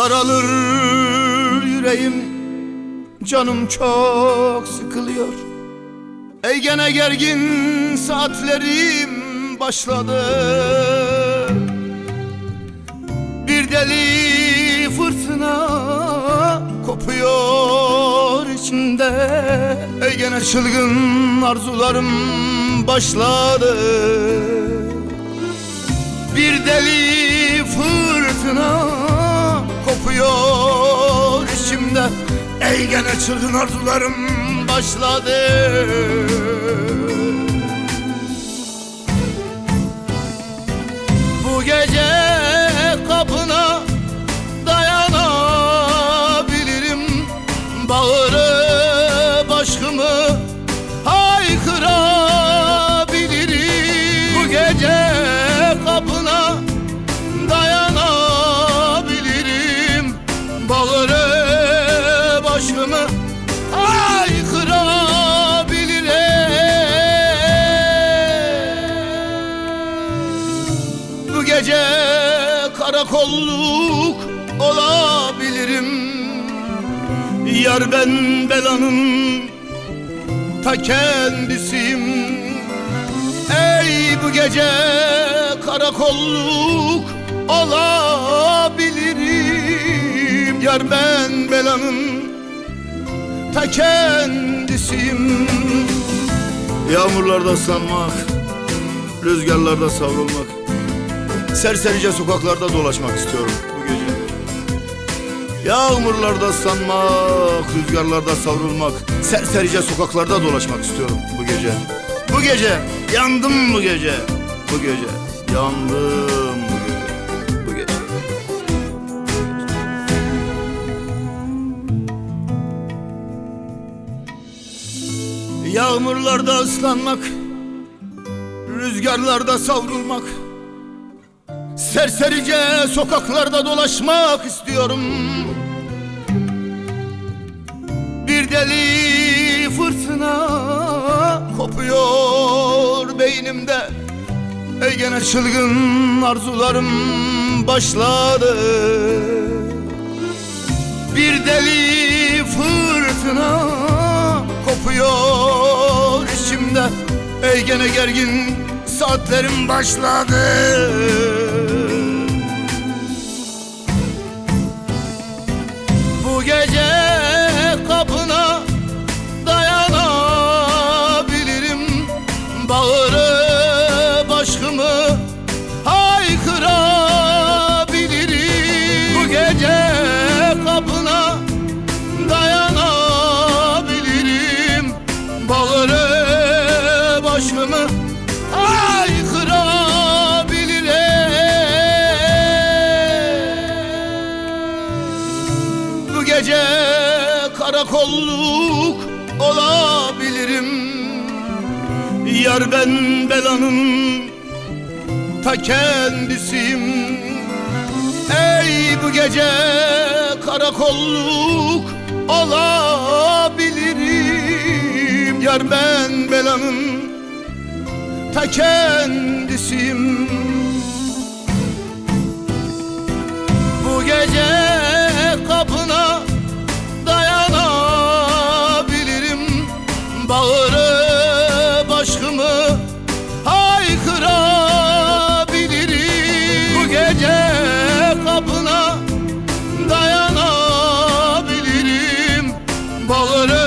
Daralır yüreğim. Canım çok sıkılıyor. Ey gene gergin saatlerim başladı. Bir deli fırtına kopuyor içimde. Ey gene çılgın arzularım başladı. Bir deli fırtına gene çılgın arzularım başladı karakolluk olabilirim. Yar ben belanın ta kendisiyim. Ey bu gece karakolluk olabilirim. Yar ben belanın ta kendisiyim. Yağmurlarda ıslanmak, rüzgarlarda savrulmak Serserice sokaklarda dolaşmak istiyorum bu gece. Yağmurlarda ıslanmak, rüzgarlarda savrulmak Serserice sokaklarda dolaşmak istiyorum bu gece. Bu gece, yandım bu gece. Bu gece, yandım bu gece. Bu gece. Yağmurlarda ıslanmak Rüzgarlarda savrulmak Serserice sokaklarda dolaşmak istiyorum. Bir deli fırtına kopuyor beynimde. Ey gene çılgın arzularım başladı. Bir deli fırtına kopuyor içimde. Ey gene gergin saatlerim başladı Aşkımı haykırabilirim Bu gece karakolluk olabilirim. Yar ben belanın ta kendisiyim. Ey bu gece karakolluk olabilirim. Yar ben belanın ta kendisiyim Bu gece kapına dayanabilirim. Bağırıp aşkımı haykırabilirim. Bu gece kapına dayanabilirim. Bağırıp